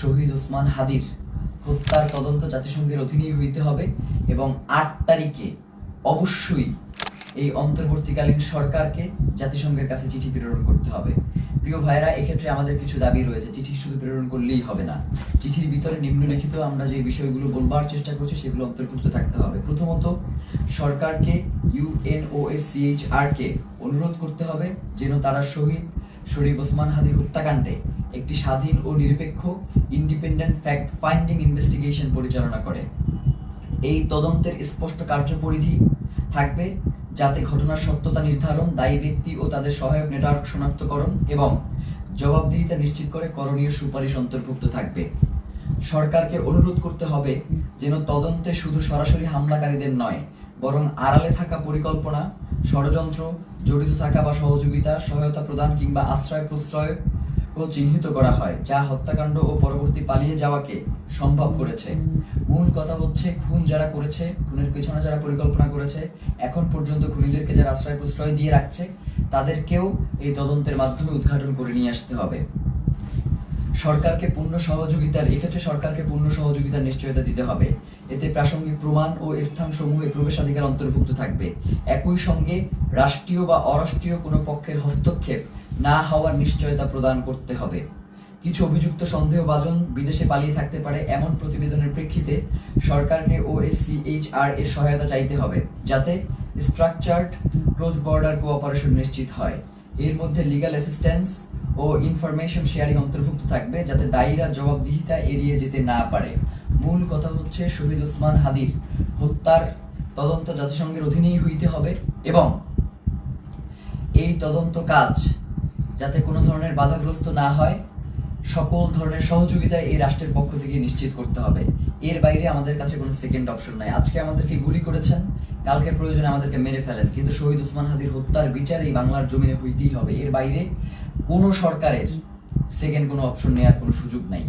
শহীদ ওসমান হাদির হত্যার তদন্ত জাতিসংঘের অধীনেই হইতে হবে এবং আট তারিখে অবশ্যই এই অন্তর্বর্তীকালীন সরকারকে জাতিসংঘের কাছে চিঠি প্রেরণ করতে হবে। প্রিয় ভাইরা এক্ষেত্রে আমাদের কিছু দাবি রয়েছে। চিঠি শুধু প্রেরণ করলেই হবে না। চিঠির ভিতরে নিম্নলিখিত আমরা যে বিষয়গুলো বলবার চেষ্টা করছি, সেগুলো অন্তর্ভুক্ত থাকতে হবে। প্রথমত, সরকারকে ইউএনওএসিএইচআর কে অনুরোধ করতে হবে যেন তারা শহীদ শরীফ ওসমান হাদি হত্যাকাণ্ডে একটি স্বাধীন ও নিরপেক্ষ ইন্ডিপেন্ডেন্ট ফ্যাক্ট ফাইন্ডিং ইনভেস্টিগেশন পরিচালনা করে। এই তদন্তের স্পষ্ট কার্যপরিধি থাকবে যাতে ঘটনার সত্যতা নির্ধারণ, দায়ী ব্যক্তি ও তাদের সহায়ক নেটওয়ার্ক শনাক্তকরণ এবং জবাবদিহিতা নিশ্চিত করে করণীয় সুপারিশ অন্তর্ভুক্ত থাকবে। সরকারকে অনুরোধ করতে হবে যেন তদন্তে শুধু সরাসরি হামলাকারীদের নয় বরং আড়ালে থাকা পরিকল্পনা, ষড়যন্ত্র, জড়িত থাকা বা সহযোগিতা, সহায়তা প্রদান কিংবা আশ্রয় প্রশ্রয় ও চিহ্নিত করা হয়, যা হত্যাকাণ্ড ও পরবর্তী পালিয়ে যাওয়াকে সম্ভব করেছে। মূল কথা হচ্ছে খুন যারা করেছে, খুনের পেছনে যারা পরিকল্পনা করেছে, এখন পর্যন্ত খুনিদেরকে যারা আশ্রয় প্রশ্রয় দিয়ে রাখছে, তাদেরকেও এই তদন্তের মাধ্যমে উদ্ঘাটন করে নিয়ে আসতে হবে। সরকারকে পূর্ণ সহযোগিতার এক্ষেত্রে সরকারকে পূর্ণ সহযোগিতার নিশ্চয়তা দিতে হবে। এতে প্রাসঙ্গিক প্রমাণ ও স্থানসমূহে প্রবেশাধিকার অন্তর্ভুক্ত থাকবে। একই সঙ্গে রাষ্ট্রীয় বা অরাষ্ট্রীয় কোনো পক্ষের হস্তক্ষেপ না হওয়ার নিশ্চয়তা প্রদান করতে হবে। কিছু অভিযুক্ত সন্দেহভাজন বিদেশে পালিয়ে থাকতে পারে এমন প্রতিবেদনের প্রেক্ষিতে সরকারকে ওএসসিএইচআর এর সহায়তা চাইতে হবে, যাতে স্ট্রাকচার্ড ক্রস বর্ডার কোঅপারেশন নিশ্চিত হয়। এর মধ্যে লিগ্যাল অ্যাসিস্ট্যান্স ও ইনফরমেশন শেয়ারিং অন্তর্ভুক্ত থাকবে যাতে দায়ীরা জবাবদিহিতা এড়িয়ে যেতে না পারে। মূল কথা হচ্ছে শহীদ ওসমান হাদির হত্যার তদন্ত জাতিসংঘের অধীনেই হইতে হবে এবং এই তদন্ত কাজ যাতে কোনো ধরনের বাধাগ্রস্ত না হয়, সকল ধরনের সহযোগিতা এই রাষ্ট্রের পক্ষ থেকে নিশ্চিত করতে হবে। এর বাইরে আমাদের কাছে কোনো সেকেন্ড অপশন নাই। আজকে আমাদেরকে গুলি করেছেন। কালকে প্রয়োজনে আমাদেরকে মেরে ফেলেন। কিন্তু শহীদ উসমান হাদির হত্যার বিচারেই বাংলার জমিনে হইতেই হবে। এর বাইরে কোনো সরকারের সেকেন্ড কোনো অপশন নেওয়ার কোনো সুযোগ নাই।